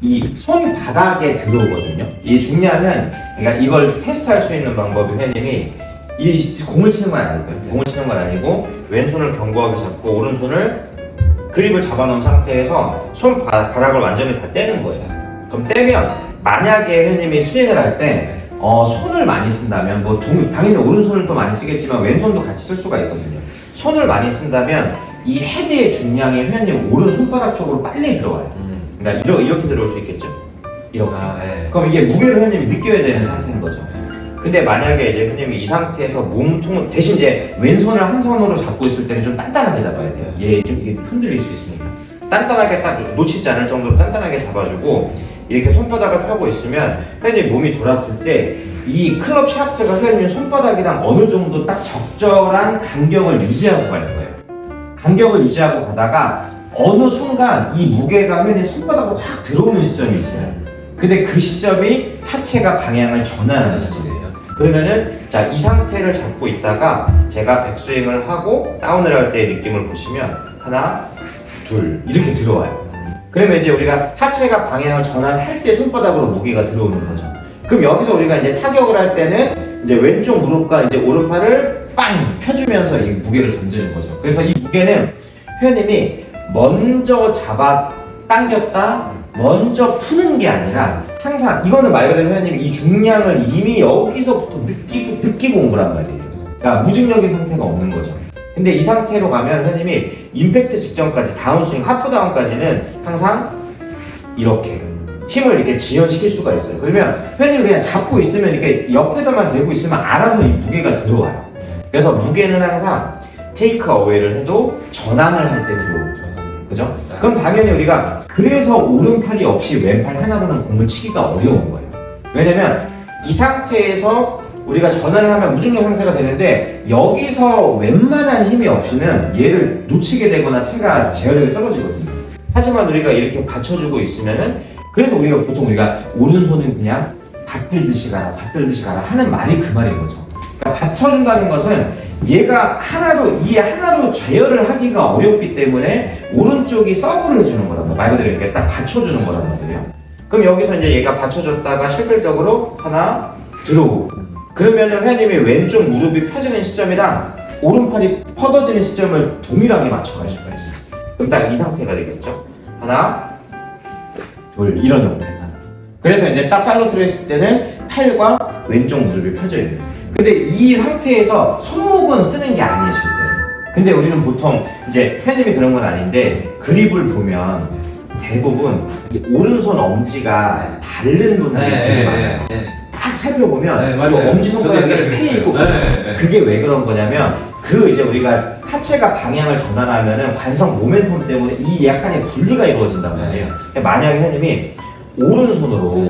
이 손바닥에 들어오거든요. 이 중량은 그러니까 이걸 테스트할 수 있는 방법이 회원님이 이 공을 치는 건 아니고요. 공을 치는 건 아니고 왼손을 견고하게 잡고 오른손을 그립을 잡아놓은 상태에서 손바닥을 완전히 다 떼는 거예요. 그럼 떼면 만약에 회원님이 스윙을 할때 어, 손을 많이 쓴다면 뭐 동- 당연히 오른손을 또 많이 쓰겠지만 왼손도 같이 쓸 수가 있거든요. 손을 많이 쓴다면 이 헤드의 중량이 회원님 오른 손바닥 쪽으로 빨리 들어와요. 음. 그러니까 이러, 이렇게 들어올 수 있겠죠? 이렇게. 아, 예. 그럼 이게 무게를 회원님이 느껴야 되는 상태인 거죠. 근데 만약에 이제 회원님이 이 상태에서 몸통 대신 이제 왼손을 한 손으로 잡고 있을 때는 좀 단단하게 잡아야 돼요. 얘 좀 이게 흔들릴 수 있으니까. 단단하게 딱 놓치지 않을 정도로 단단하게 잡아주고 이렇게 손바닥을 펴고 있으면 회원님 몸이 돌았을 때 이 클럽 샤프트가 회원님 손바닥이랑 어느 정도 딱 적절한 간격을 유지하고 갈 거예요. 간격을 유지하고 가다가 어느 순간 이 무게가 회원님 손바닥으로 확 들어오는 시점이 있어요. 근데 그 시점이 하체가 방향을 전환하는 시점이에요. 그러면은 자 이 상태를 잡고 있다가 제가 백스윙을 하고 다운을 할 때의 느낌을 보시면 하나 둘 이렇게 들어와요. 그러면 이제 우리가 하체가 방향을 전환할 때 손바닥으로 무게가 들어오는 거죠. 그럼 여기서 우리가 이제 타격을 할 때는 이제 왼쪽 무릎과 이제 오른팔을 빵 펴주면서 이 무게를 던지는 거죠. 그래서 이 무게는 회원님이 먼저 잡아 당겼다 먼저 푸는 게 아니라 항상 이거는 말 그대로 회원님이 이 중량을 이미 여기서부터 느끼고 느끼고 온 거란 말이에요. 그러니까 무중력인 상태가 없는 거죠. 근데 이 상태로 가면 회원님이 임팩트 직전까지 다운스윙 하프 다운까지는 항상 이렇게 힘을 이렇게 지연시킬 수가 있어요. 그러면 회원님이 그냥 잡고 있으면 이렇게 옆에다만 대고 있으면 알아서 이 무게가 들어와요. 그래서 무게는 항상 테이크 어웨이를 해도 전환을 할 때 들어오죠. 그죠? 그럼 당연히 우리가 그래서 오른팔이 없이 왼팔 하나로는 공을 치기가 어려운 거예요. 왜냐면 이 상태에서 우리가 전환을 하면 무중력 상태가 되는데 여기서 웬만한 힘이 없이는 얘를 놓치게 되거나 체가 제어력이 떨어지거든요. 하지만 우리가 이렇게 받쳐주고 있으면은 그래서 우리가 보통 우리가 오른손은 그냥 받들듯이 가라 받들듯이 가라 하는 말이 그 말인 거죠. 그러니까 받쳐준다는 것은 얘가 하나로 이 하나로 제어를 하기가 어렵기 때문에 오른쪽이 서브를 해주는 거란 말이에요. 말 그대로 이렇게 딱 받쳐주는 거란 말이에요. 그럼 여기서 이제 얘가 받쳐줬다가 실질적으로 하나 들어오고 그러면은 회원님이 왼쪽 무릎이 펴지는 시점이랑 오른팔이 뻗어지는 시점을 동일하게 맞춰갈 수가 있어요. 그럼 딱 이 상태가 되겠죠. 하나, 둘 이런 형태가. 그래서 이제 딱 팔로트를 했을 때는 팔과 왼쪽 무릎이 펴져 있는. 근데 이 상태에서 손목은 쓰는 게 아니에요, 절대. 근데 우리는 보통 이제 회님이 그런 건 아닌데 그립을 보면 대부분 이 오른손 엄지가 다른 분들이 되게 많아요. 딱 살펴보면 네, 이 맞아요. 엄지 저도 손가락이 옛날에 패 있고 그랬어요. 네, 네. 그게 왜 그런 거냐면 그 이제 우리가 하체가 방향을 전환하면은 관성 모멘텀 때문에 이 약간의 분리가 이루어진단 말이에요. 만약에 회님이 오른손으로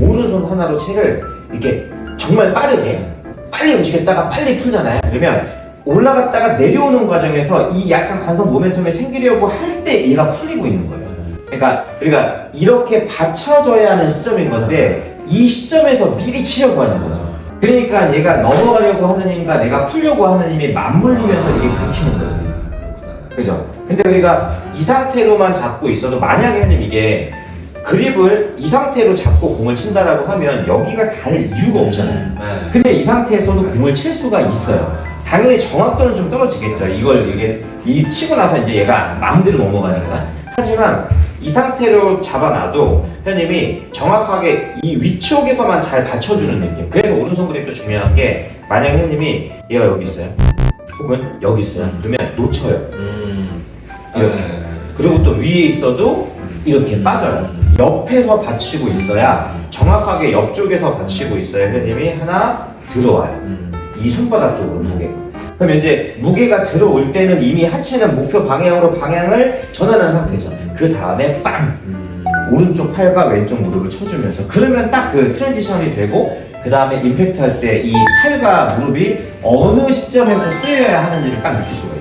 오른손 하나로 채를 이렇게 정말 빠르게 빨리 움직였다가 빨리 풀잖아요. 그러면 올라갔다가 내려오는 과정에서 이 약간 관성 모멘텀이 생기려고 할 때 얘가 풀리고 있는 거예요. 그러니까 우리가 이렇게 받쳐져야 하는 시점인 건데 이 시점에서 미리 치려고 하는 거죠. 그러니까 얘가 넘어가려고 하는 힘과 내가 풀려고 하는 힘이 맞물리면서 이게 긁히는 거예요. 그죠? 근데 우리가 이 상태로만 잡고 있어도 만약에 님 이게 그립을 이 상태로 잡고 공을 친다라고 하면 여기가 갈 이유가 없잖아요. 네. 근데 이 상태에서도 공을 칠 수가 있어요. 당연히 정확도는 좀 떨어지겠죠. 이걸 이게 이 치고 나서 이제 얘가 마음대로 넘어가니까. 하지만 이 상태로 잡아놔도 현님이 정확하게 이 위쪽에서만 잘 받쳐주는 느낌. 그래서 오른손 그립도 중요한 게 만약에 현님이 얘가 여기 있어요. 혹은 여기 있어요. 그러면 놓쳐요. 음. 이렇게. 네. 그리고 또 위에 있어도 이렇게 빠져요. 옆에서 받치고 있어야 정확하게 옆쪽에서 받치고 있어야 현님이 하나 들어와요. 음. 이 손바닥 쪽으로 무게가. 그럼 이제 무게가 들어올 때는 이미 하체는 목표 방향으로 방향을 전환한 상태죠. 그 다음에 빵! 음. 오른쪽 팔과 왼쪽 무릎을 쳐주면서 그러면 딱 그 트랜지션이 되고 그 다음에 임팩트 할 때 이 팔과 무릎이 어느 시점에서 쓰여야 하는지를 딱 느낄 수가